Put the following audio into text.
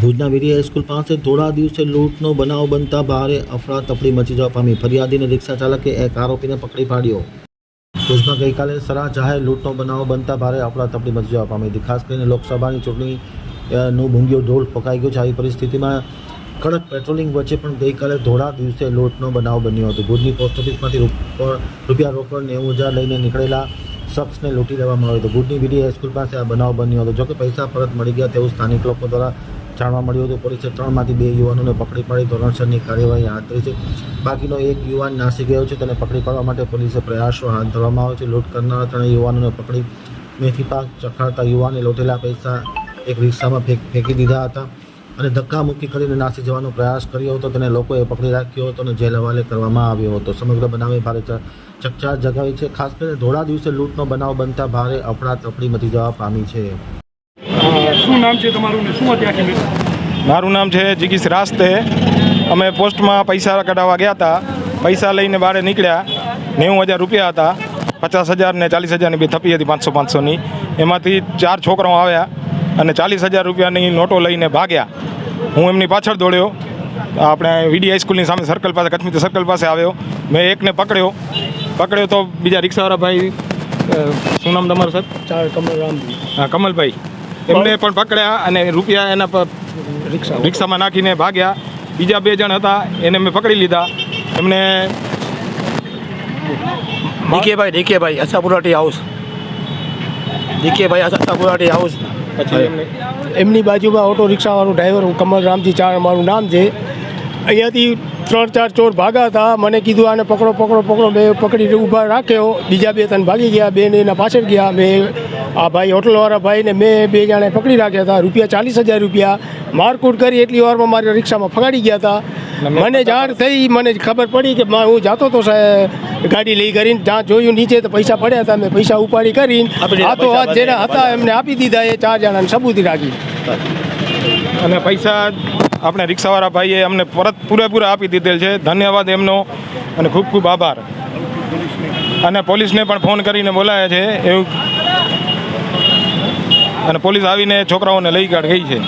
ભુજના વીરી સ્કૂલ પાસે થોડા દિવસે લૂંટનો બનાવ બનતા ભારે અફરાતફરી મચી જવા પામી. ફરિયાદીને રિક્ષા ચાલકે એક આરોપીને પકડી પાડ્યો. ભુજમાં ગઈકાલે સરા જાહેર લૂંટનો બનાવ બનતા ભારે અફરાતફરી મચી જવા પામી. હતી ખાસ કરીને લોકસભાની ચૂંટણીનું ભૂંગિયો ઢોલ ફોકાઈ ગયું છે. આવી પરિસ્થિતિમાં કડક પેટ્રોલિંગ વચ્ચે પણ ગઈકાલે ધોળા દિવસે લૂંટનો બનાવ બન્યો હતો. ભુજની પોસ્ટ ઓફિસમાંથી રૂપિયા રોકડ નેવું હજાર લઈને નીકળેલા શખ્સને લૂંટી લેવામાં આવ્યો હતો ભુજની વીડી હાઈસ્કૂલ પાસે આ બનાવ બન્યો હતો. જોકે પૈસા પરત મળી ગયા તેવું સ્થાનિક લોકો દ્વારા જાણવા મળ્યું હતું. પોલીસે ત્રણમાંથી બે યુવાનોને પકડી પાડી. ધોરણસરની કાર્યવાહી હાથ ધરી છે. બાકીનો એક યુવાન નાસી ગયો છે. તેને પકડી પાડવા માટે પોલીસે પ્રયાસો હાથ ધરવામાં આવ્યો છે. લૂંટ કરનારા ત્રણેય યુવાનોને પકડી મેથી પાક ચખાડતા યુવાને લૂંટેલા પૈસા એક રિક્ષામાં ફેંકી દીધા હતા. અને ધક્કામુક્કી કરીને નાસી જવાનો પ્રયાસ કર્યો હતો. તેને લોકોએ પકડી રાખ્યો હતો અને જેલ હવાલે કરવામાં આવ્યો હતો. સમગ્ર બનાવે ભારે ચકચાર જગાવી છે. ખાસ કરીને ધોળા દિવસે લૂંટનો બનાવ બનતા ભારે અફડાતફડી મચી જવા પામી છે. શું નામ છે તમારું ને શું હતી મારું નામ છે જિગીશ રાસ્તે. અમે પોસ્ટમાં પૈસા કઢાવવા ગયા હતા. પૈસા લઈને બહાર નીકળ્યા. નેવું હજાર રૂપિયા હતા. પચાસ હજાર ને ચાલીસ હજારની બે થપી હતી પાંચસો પાંચસોની. એમાંથી ચાર છોકરાઓ આવ્યા અને ચાલીસ હજાર રૂપિયાની નોટો લઈને ભાગ્યા. હું એમની પાછળ દોડ્યો. આપણે વીડી હાઈસ્કૂલની સામે સર્કલ પાસે કચ્છમી સર્કલ પાસે આવ્યો. મેં એકને પકડ્યો. પકડ્યો તો બીજા રિક્ષાવાળા ભાઈ શું નામ તમારું સર ચાર કમલ હા કમલભાઈ. એમને પણ પકડ્યા અને રૂપિયા એના પર રિક્ષા રિક્ષામાં નાખીને ભાગ્યા. બીજા બે જણ હતા એને મેં પકડી લીધા. એમને ડીકે ભાઈ ડીકે ભાઈ અસાપુરાટી હાઉસ ડીકે ભાઈ અસાપુરાટી હાઉસ એમને એમની બાજુમાં ઓટો રિક્ષાવાળો ડ્રાઈવર હું કમલ રામજી ચાર મારું નામ છે. અહીંયાથી ત્રણ ચાર ચોર ભાગા હતા. મને કીધું આને પકડો પકડો પકડો. મેં પકડી ઊભા રાખ્યો. બીજા બે ત્રણ ભાગી ગયા. બેન એના પાછળ ગયા. મેં આ ભાઈ હોટલવાળા ભાઈને મેં બે જણે પકડી રાખ્યા હતા. રૂપિયા ચાલીસ હજાર રૂપિયા મારકૂટ કરી. એટલી વારમાં મારી રિક્ષામાં ફગાડી ગયા હતા. મને જાણ થઈ મને ખબર પડી કે હું જાતો તો સાહેબ ગાડી લઈ કરીને જ્યાં જોયું નીચે તો પૈસા પડ્યા હતા મેં પૈસા ઉપાડી કરીને હાથો હાથ જેના હતા એમને આપી દીધા એ ચાર જણાને સબૂતી રાખી. અને પૈસા આપણે રિક્ષાવાળા ભાઈએ અમને પરત પૂરેપૂરા આપી દીધેલ છે. ધન્યવાદ એમનો અને ખૂબ ખૂબ આભાર. અને પોલીસને પણ ફોન કરીને બોલાયા છે એવું. અને પોલીસ આવીને છોકરાઓને લઈ કાઢ ગઈ છે.